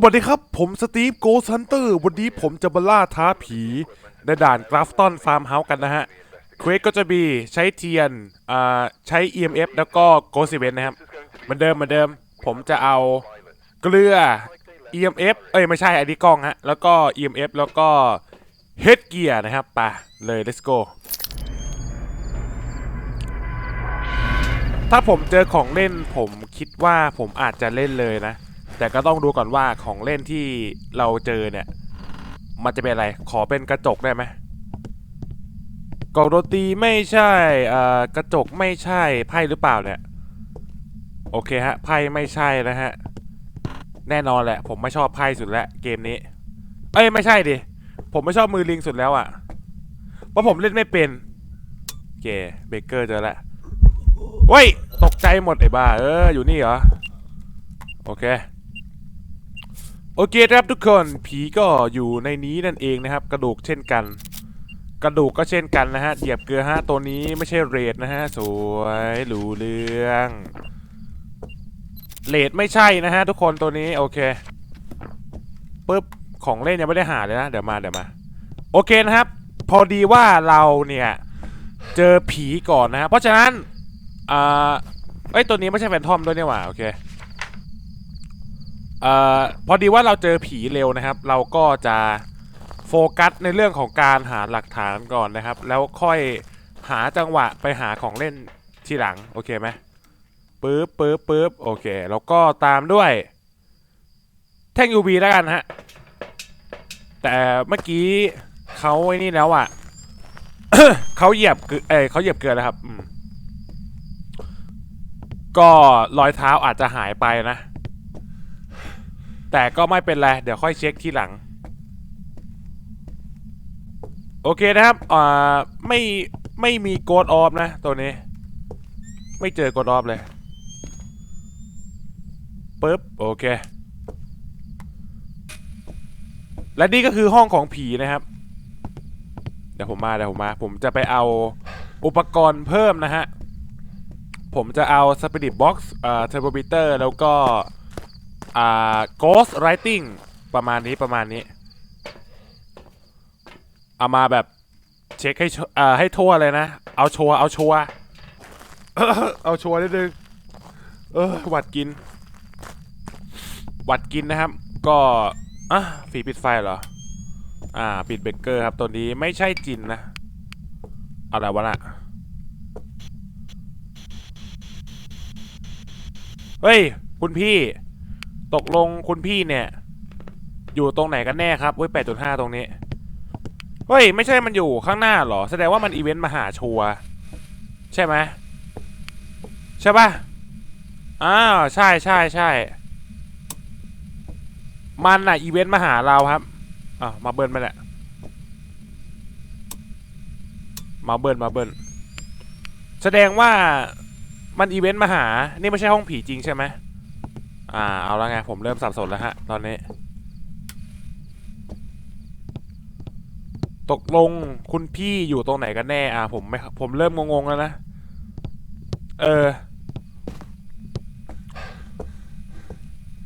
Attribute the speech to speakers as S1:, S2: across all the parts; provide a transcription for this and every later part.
S1: สวัสดีครับ ผมสตีฟโกซันเตอร์วันนี้ผมจะมาล่าท้าผีในด่านกราฟตันฟาร์มเฮาส์กันนะฮะเควสก็จะมีใช้เทียนอ่าใช้ EMF แล้วก็โกสิเวนนะครับเหมือนเดิมเหมือนเดิม ผมจะเอาเกลือ EMF เอ้ยไม่ใช่อันนี้กล้องฮะ แล้วก็ EMF แล้วก็เฮดเกียร์นะครับไปเลย let's go ถ้าผมเจอของเล่นผมคิดว่าผมอาจจะเล่นเลยนะ แต่ก็ต้องดูก่อนว่าของเล่นที่เราเจอเนี่ย มันจะเป็นอะไร ขอเป็นกระจกได้ไหมกล่องดนตรีไม่ใช่เอ่อกระจกไม่ใช่ไพ่หรือเปล่าเนี่ย โอเคฮะไพ่ไม่ใช่นะฮะ แน่นอนแหละ ผมไม่ชอบไพ่สุดแล้วเกมนี้ เอ้ยไม่ใช่ดิ ผมไม่ชอบมือลิงสุดแล้วอะ่ะ เพราะผมเล่นไม่เป็นโอเคเบเกอร์เจอแล้วเว้ยตกใจหมดไอ้บ้า เอออยู่นี่เหรอ โอเค โอเคครับทุกคนผีก็อยู่ในนี้นั่นเองนะครับ กระดูกเช่นกัน กระดูกก็เช่นกันนะฮะเหยียบเกลือฮะตัวนี้ไม่ใช่เรดนะฮะสวยรูเรื่องเรดไม่ใช่นะฮะทุกคนตัวนี้โอเคปึ๊บของเล่นยังไม่ได้หาเลยนะเดี๋ยวมาเดี๋ยวมา โอเคนะครับ พอดีว่าเราเนี่ยเจอผีก่อนนะฮะเพราะฉะนั้นอ่าเอ้ตัวนี้ไม่ใช่แฟนทอมด้วยเนี่หว่าโอเค เอ่อพอดีว่าเราเจอผีเร็วนะครับ เราก็จะโฟกัสในเรื่องของการหาหลักฐานก่อนนะครับ แล้วค่อยหาจังหวะไปหาของเล่นทีหลัง โอเคไหมปึ๊บปึ๊บปึ๊บโอเค แล้วก็ตามด้วย แท่ง UV แล้วกันฮะ แต่เมื่อกี้เขาไอ้นี่แล้วอะ เขาเหยียบเกลือเอ้เขาเหยียบเกลือแล้วครับก็รอยเท้าอาจจะหายไปนะ แต่ก็ไม่เป็นไร เดี๋ยวค่อยเช็คทีหลัง โอเคนะครับอ่าไม่ไม่มีโกดออฟนะ ตัวนี้ ไม่เจอโกดออฟเลยปึ๊บโอเค และนี่ก็คือห้องของผีนะครับ เดี๋ยวผมมาเดี๋ยวผมมา ผมจะไปเอาอุปกรณ์เพิ่มนะฮะ ผมจะเอา Spirit Box อ่า Thermometer แล้วก็ อ่า Ghost Writing ประมาณนี้ประมาณนี้ เอามาแบบเช็คให้อ่าให้ทั่วเลยนะ เอาชัวร์เอาชัวร์เอาชัวร์นิดนึงเออหวัดกิน หวัดกินนะครับ ก็อะฝีปิดไฟเหรอ อ่า ปิดเบเกอร์ครับตัวนี้ไม่ใช่จินนะอะไรวะน่ะเฮ้ย คุณพี่ ตกลงคุณพี่เนี่ย อยู่ตรงไหนกันแน่ครับเว้ยแปดจุดห้าตรงนี้ เฮ้ย ไม่ใช่มันอยู่ข้างหน้าเหรอ แสดงว่ามันอีเวนต์มหาชัวร์ใช่ไหมใช่ปะอ้าว ใช่ใช่ใช่ มันน่ะอีเวนต์มาหาเราครับอ้าวมาเบิร์นมาแหละ มาเบิร์นมาเบิร์นแสดงว่ามันอีเวนต์มาหา นี่ไม่ใช่ห้องผีจริงใช่ไหม อ่า เอาแล้วไง ผมเริ่มสับสนแล้วฮะ ตอนนี้ ตกลงคุณพี่อยู่ตรงไหนกันแน่ อ่า ผมไม่ ผมเริ่มงงๆแล้วนะ เออ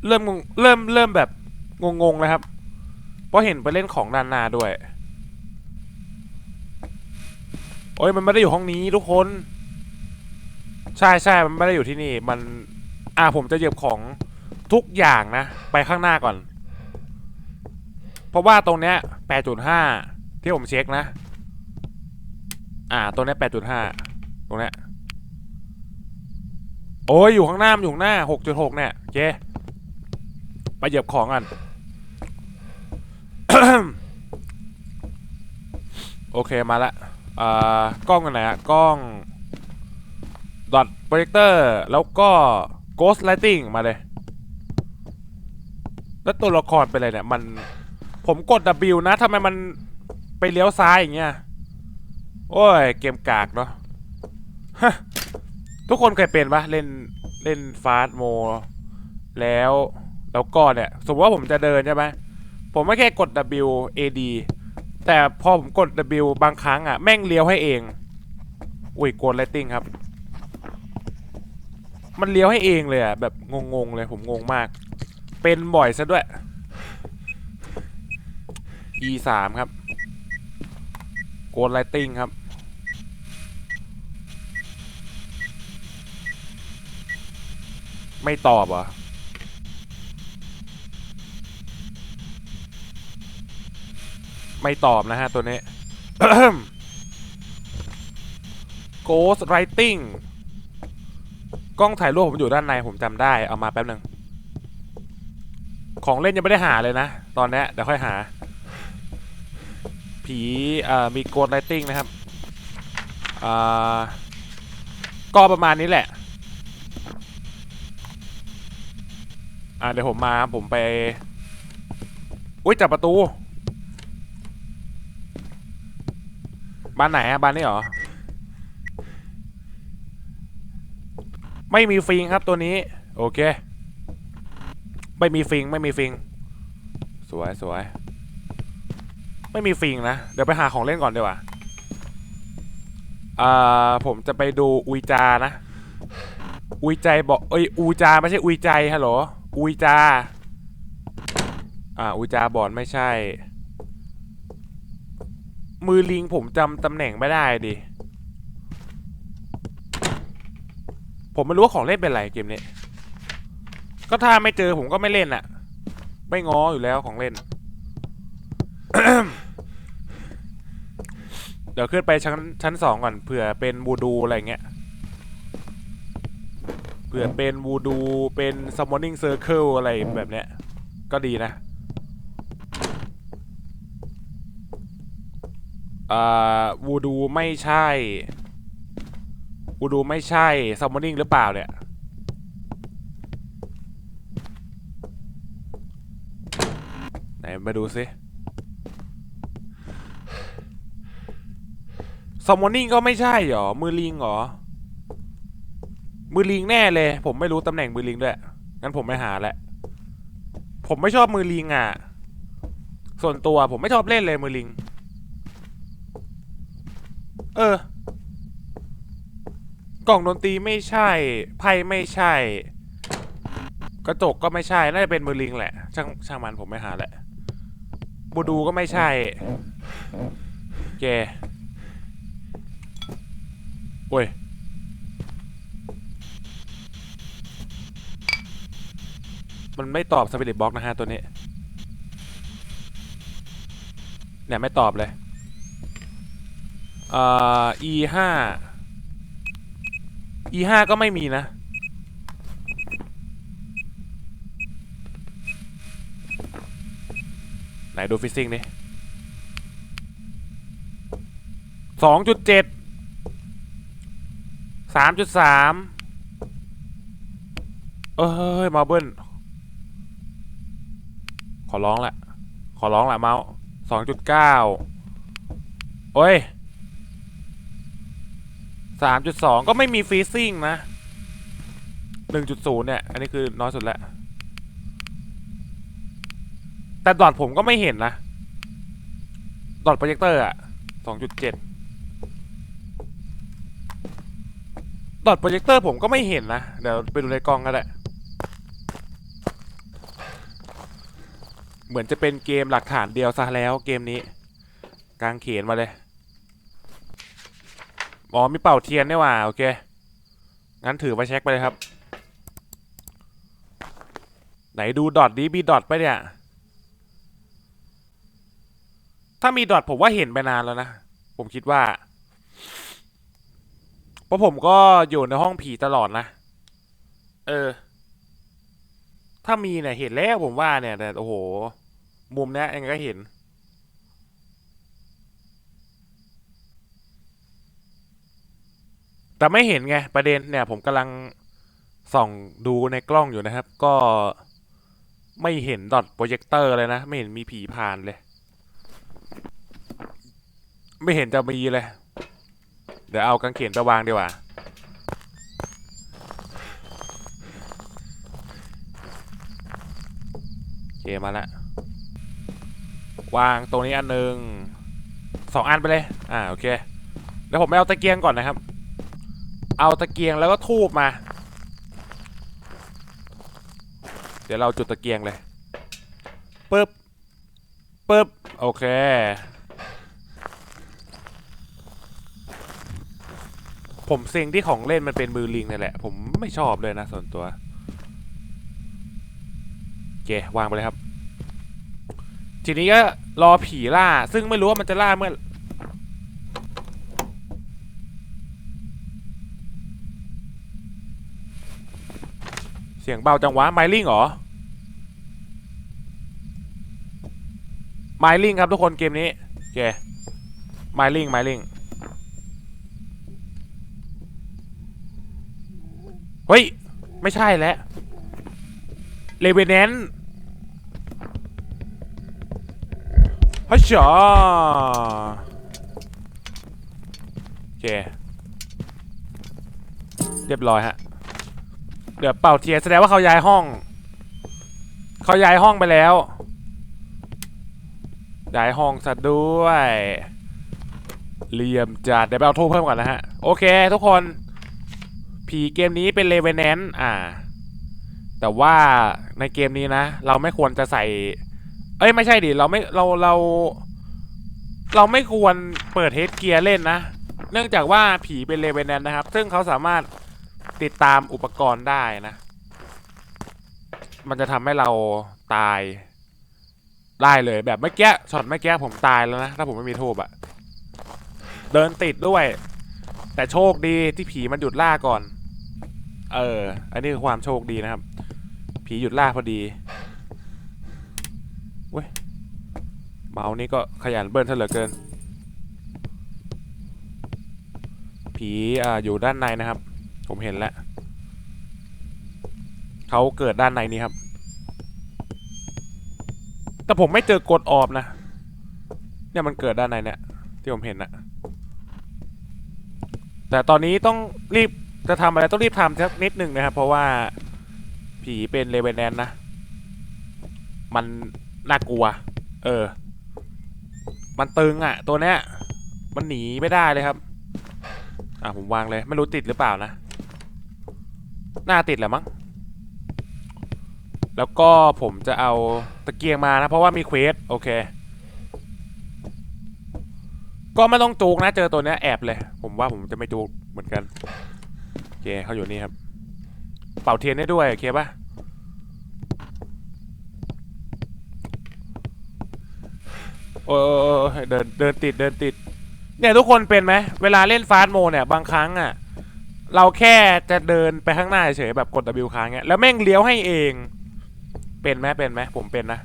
S1: เริ่มงง เริ่ม เริ่มแบบงงๆแล้วครับ เพราะเห็นไปเล่นของด้านหน้าด้วย โอ้ย มันไม่ได้อยู่ห้องนี้ทุกคน ใช่ใช่มันไม่ได้อยู่ที่นี่ มันอ่าผมจะเหยียบของ ทุกอย่างนะ ไปข้างหน้าก่อน เพราะว่าตรงเนี้ยแปดจุดห้าที่ผมเช็คนะ อ่า ตรงเนี้ยแปดจุดห้าตรงเนี้ยโอ้ยอยู่ข้างหน้ามันอยู่ข้างหน้าหกจุดหกเนี่ยเคไปเหยียบของกัน โอเคมาละอ่ากล้องกันไหนอะกล้องดอทโปรเจคเตอร์แล้วก็ Ghost Lighting มาเลย แล้วตัวละครเป็นอะไรเนี่ย มัน ผมกด W นะทำไมมันไปเลี้ยวซ้ายอย่างเงี้ย โอ้ย เกมกากเนาะฮะทุกคนเคยเป็นปะเล่นเล่นฟาสโม แล้วแล้วก็เนี่ย สมมติว่าผมจะเดินใช่ไหมผมไม่แค่กด W A D แต่พอผมกด W บางครั้งอะ แม่งเลี้ยวให้เอง อุ้ยกดไลติ้งครับ มันเลี้ยวให้เองเลยอะ แบบงงๆเลยผมงงมาก เป็นบ่อยซะด้วย E สามครับโกดไลติงครับ ไม่ตอบเหรอไม่ตอบนะฮะ ตัวนี้ Ghost Writing กล้องถ่ายรูปผมอยู่ด้านในผมจำได้ เอามาแป๊บหนึ่ง ของเล่นยังไม่ได้หาเลยนะ ตอนนี้เดี๋ยวค่อยหา ผีเอ่อมี Ghost Writing นะครับอ่าก็ประมาณนี้แหละอ่าเดี๋ยวผมมาผมไป อุ้ยจับประตู บ้านไหนอะบ้านนี้เหรอ ไม่มีฟิงครับตัวนี้ โอเค ไม่มีฟิงไม่มีฟิง สวยสวย ไม่มีฟิงนะ เดี๋ยวไปหาของเล่นก่อนดีกว่าอ่าผมจะไปดูอุยจานะ อุยใจบอกเอ้ยอุยจาไม่ใช่อุยใจฮัลโหลอุยจา อ่าอุยจาบอดไม่ใช่ มือลิงผมจำตำแหน่งไม่ได้ดิผมไม่รู้ว่าของเล่นเป็นไรเกมนี้ ก็ถ้าไม่เจอผมก็ไม่เล่นอะไม่ง้ออยู่แล้วของเล่น เดี๋ยวขึ้นไปชั้นชั้นสองก่อนเผื่อเป็นบูดูอะไรเงี้ยเผื่อเป็นวูดูเป็น summoning circle อะไรแบบเนี้ย ก็ดีนะอ่าวูดูไม่ใช่วูดูไม่ใช่ summoning หรือเปล่าเนี่ย ไหนมาดูซิ summoning ก็ไม่ใช่หรอ มือลิงเหรอ มือลิงแน่เลย ผมไม่รู้ตำแหน่งมือลิงด้วย งั้นผมไม่หาแหละ ผมไม่ชอบมือลิงอะ ส่วนตัวผมไม่ชอบเล่นเลยมือลิง เออ กล่องดนตรีไม่ใช่ ไพ่ไม่ใช่ กระจกก็ไม่ใช่ น่าจะเป็นมือลิงแหละ ช่างช่างมันผมไม่หาแหละ บูดูก็ไม่ใช่แกโอ้ยมันไม่ตอบสปิริตบ็อกนะฮะตัวนี้ เนี่ยไม่ตอบเลยเอ่อ e ห้า e ห้าก็ไม่มีนะ ไหนดูฟิซซิ่งดิสองจุดเจ็ดสามจุดสามเอ้ยมาเบิ้ลขอร้องแหละ ขอร้องแหละเมาส์สองจุดเก้าโอ้ยสามจุดสองก็ไม่มีฟรีซิ่งนะหนึ่งจุดศูนย์เนี่ย อันนี้คือน้อยสุดแล้ว แต่ดอทผมก็ไม่เห็นนะ ดอทโปรเจคเตอร์อะสองจุดเจ็ดดอทโปรเจคเตอร์ผมก็ไม่เห็นนะ เดี๋ยวไปดูในกล้องก็ได้เหมือนจะเป็นเกมหลักฐานเดียวซะแล้วเกมนี้กางเขนมาเลย อ๋อ มีเป่าเทียนนี่หว่า โอเค งั้นถือไปเช็คไปเลยครับ ไหนดูดอทดีมีดอทไปเนี่ย ถ้ามีดอทผมว่าเห็นไปนานแล้วนะ ผมคิดว่า เพราะผมก็อยู่ในห้องผีตลอดนะ เออ ถ้ามีเนี่ยเห็นแล้วผมว่าเนี่ย แต่โอ้โห มุมเนี้ยยังไงก็เห็น แต่ไม่เห็นไง ประเด็นเนี่ย ผมกำลังส่องดูในกล้องอยู่นะครับ ก็ไม่เห็นดอทโปรเจคเตอร์เลยนะ ไม่เห็นมีผีผ่านเลย ไม่เห็นจะมีเลย เดี๋ยวเอากางเขนไปวางดีกว่า โอเคมาแล้ววางตรงนี้อันหนึ่งสองอันไปเลย อ่าโอเค เดี๋ยวผมไปเอาตะเกียงก่อนนะครับ เอาตะเกียงแล้วก็ทูบมา เดี๋ยวเราจุดตะเกียงเลยปึ๊บปึ๊บโอเค ผมเซ็งที่ของเล่นมันเป็นมือลิงนี่แหละ ผมไม่ชอบเลยนะส่วนตัวโอเควางไปเลยครับ ทีนี้ก็รอผีล่า ซึ่งไม่รู้ว่ามันจะล่าเมื่อเสียงเบาจังวะไมลิงเหรอไมลิงครับทุกคนเกมนี้โอเคไมลิงไมลิง เฮ้ย ไม่ใช่แล้วเลเวนแนนฮัชชาโอเค เรียบร้อยฮะ เดี๋ยวเป่าเทียนแสดงว่าเขาย้ายห้อง เขาย้ายห้องไปแล้ว ย้ายห้องซะด้วยเหลี่ยมจัดเดี๋ยวไปเอาทูบเพิ่มก่อนนะฮะ โอเคทุกคน ผีเกมนี้เป็นเลเวนแนนอ่า แต่ว่าในเกมนี้นะ เราไม่ควรจะใส่ เอ้ยไม่ใช่ดิ เราไม่เราเรา เราไม่ควรเปิดเฮดเกียร์เล่นนะ เนื่องจากว่าผีเป็นเลเวนแนนนะครับ ซึ่งเขาสามารถติดตามอุปกรณ์ได้นะ มันจะทำให้เราตายได้เลยแบบเมื่อกี้ช็อตเมื่อกี้ผมตายแล้วนะ ถ้าผมไม่มีทูบอะเดินติดด้วย แต่โชคดีที่ผีมันหยุดล่าก่อน เออ อันนี้คือความโชคดีนะครับ ผีหยุดล่าพอดีเว้ย เมาส์นี่ก็ขยันเบิ้ลซะเหลือเกิน ผีอ่าอยู่ด้านในนะครับ ผมเห็นแล้วเขาเกิดด้านในนี้ครับ แต่ผมไม่เจอกดออบนะ เนี่ยมันเกิดด้านในเนี่ยที่ผมเห็นนะแต่ตอนนี้ต้องรีบ จะทำอะไรต้องรีบทำสักนิดหนึ่งนะครับ เพราะว่าผีเป็นเลเวนแนนนะ มันน่ากลัว เออ มันตึงอะ่ะ ตัวเนี้ย มันหนีไม่ได้เลยครับ อะผมวางเลย ไม่รู้ติดหรือเปล่านะน่าติดแหละมั้ง แล้วก็ผมจะเอาตะเกียงมานะ เพราะว่ามีเควสโอเค ก็ไม่ต้องจูกนะ เจอตัวเนี้ยแอบเลย ผมว่าผมจะไม่จูกเหมือนกัน เคเขาอยู่นี่ครับ เป่าเทียนได้ด้วยโอเคปะโอ้ยเดินเดินติดเดินติด เนี่ยทุกคนเป็นไหมเวลาเล่นฟาสโมเนี่ยบางครั้งอะ เราแค่จะเดินไปข้างหน้าเฉยแบบกด W ค้างเงี้ยแล้วแม่งเลี้ยวให้เอง เป็นไหมเป็นไหมผมเป็นนะ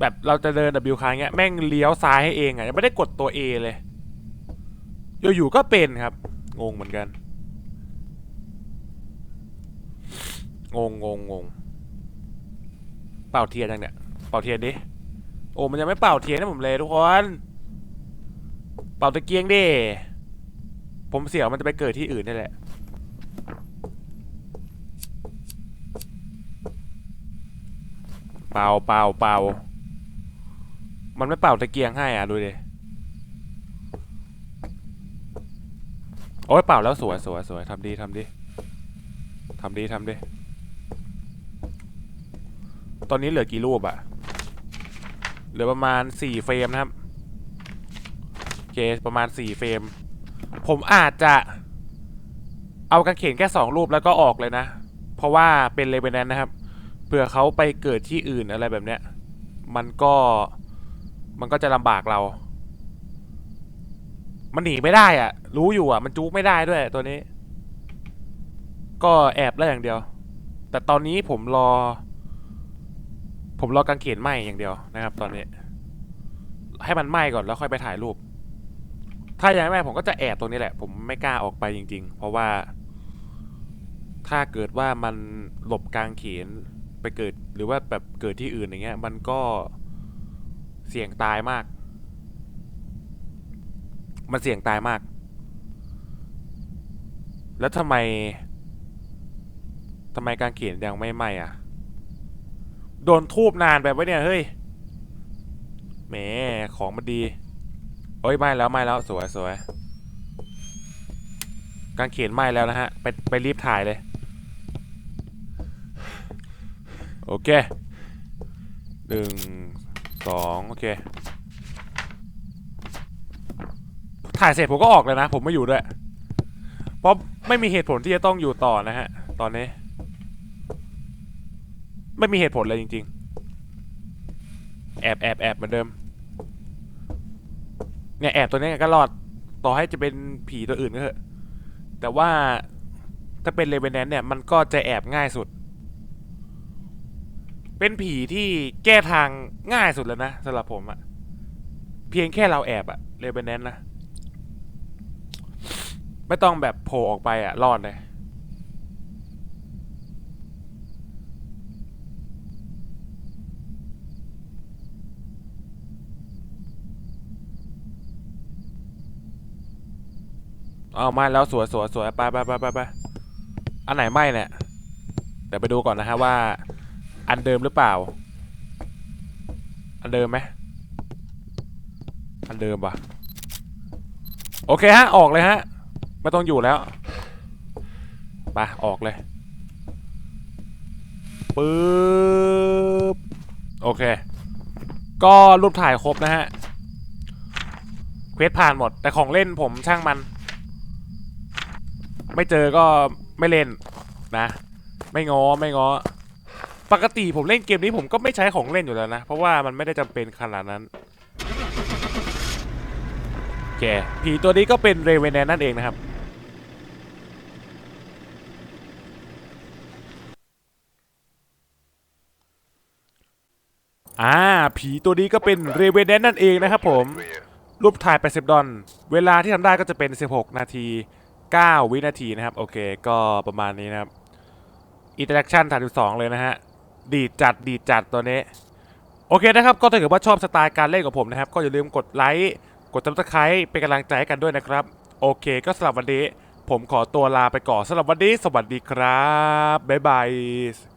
S1: แบบเราจะเดิน W ค้างเงี้ยแม่งเลี้ยวซ้ายให้เองอะยังไม่ได้กดตัว A เลยอยู่ๆก็เป็นครับ งงเหมือนกัน งงงงงงเป่าเทียนยังเนี่ย เป่าเทียนดิ โอ้มันยังไม่เป่าเทียนให้ผมเลยทุกคน เป่าตะเกียงดิ ผมเสียวมันจะไปเกิดที่อื่นนี่แหละ เป่าเป่าเป่า มันไม่เป่าตะเกียงให้อะดูดิ โอ้ยเป่าแล้วสวยสวยสวยทำดีทำดีทำดีทำดี ตอนนี้เหลือกี่รูปอะเหลือประมาณสี่เฟรมนะครับโอเคประมาณสี่เฟรม ผมอาจจะ เอากางเขนแค่สองรูปแล้วก็ออกเลยนะ เพราะว่าเป็นเลเวนแนนนะครับเผื่อเขาไปเกิดที่อื่นอะไรแบบเนี้ย มันก็มันก็จะลำบากเรา มันหนีไม่ได้อะรู้อยู่อะมันจู๊กไม่ได้ด้วยตัวนี้ ก็แอบได้อย่างเดียว แต่ตอนนี้ผมรอ ผมรอกางเขนไหมอย่างเดียวนะครับ ตอนนี้ ให้มันไหมก่อนแล้วค่อยไปถ่ายรูป ถ้ายังไม่ไหมผมก็จะแอบตรงนี้แหละ ผมไม่กล้าออกไปจริง ๆ เพราะว่า ถ้าเกิดว่ามันหลบกลางเขนไปเกิดหรือว่าแบบเกิดที่อื่นอย่างเงี้ย มันก็เสี่ยงตายมาก มันเสี่ยงตายมาก แล้วทำไมทำไมกางเขียนยังไม่ไหมอะ โดนทูบนานไปวะเนี่ย เฮ้ยแหมของมันดีโอ้ยไหม้แล้วไหม้แล้วสวยสวยกางเขนไหม้แล้วนะฮะ ไปไปรีบถ่ายเลย โอเคหนึ่งสองโอเค ถ่ายเสร็จผมก็ออกเลยนะ ผมไม่อยู่ด้วย เพราะไม่มีเหตุผลที่จะต้องอยู่ต่อนะฮะ ตอนนี้ ไม่มีเหตุผลเลยจริง ๆ แอบแอบแอบเหมือนเดิม เนี่ยแอบตัวนี้ก็รอด ต่อให้จะเป็นผีตัวอื่นก็เถอะ แต่ว่าถ้าเป็นเลเวนแนนเนี่ยมันก็จะแอบง่ายสุด เป็นผีที่แก้ทางง่ายสุดแล้วนะสำหรับผมอะเพียงแค่เราแอบอะเลเวนแนนนะ ไม่ต้องแบบโผล่ออกไปอะรอดเลย เอามาแล้วสวยสวยสวยไปไปไปไปไปอันไหนไหมเนี่ยเดี๋ยวไปดูก่อนนะฮะว่า อันเดิมหรือเปล่า อันเดิมไหมอันเดิมปะโอเคฮะออกเลยฮะไม่ต้องอยู่แล้วไปออกเลยปึ๊บโอเค ก็รูปถ่ายครบนะฮะเควสผ่านหมด แต่ของเล่นผมช่างมัน ไม่เจอก็ไม่เล่นนะ ไม่ง้อไม่ง้อปกติผมเล่นเกมนี้ผมก็ไม่ใช้ของเล่นอยู่แล้วนะ เพราะว่ามันไม่ได้จำเป็นขนาดนั้นโอเคผีตัวนี้ก็เป็นเรเวนแนนนั่นเองนะครับอ่าผีตัวนี้ก็เป็นเรเวนแนนนั่นเองนะครับผมรูปถ่าย80ดอลเวลาที่ทำได้ก็จะเป็น 16 นาที 9 วินาทีนะครับ โอเคก็ประมาณนี้นะครับอินเตอร์แอคชั่น32 เลยนะฮะ ดีจัดดีจัดตัวนี้ โอเคนะครับ ก็ถ้าเกิดว่าชอบสไตล์การเล่นของผมนะครับ ก็อย่าลืมกดไลค์ กดติดตามเป็นกำลังใจให้กันด้วยนะครับ โอเคก็สำหรับวันนี้ ผมขอตัวลาไปก่อนสำหรับวันนี้ สวัสดีครับ บ๊ายบาย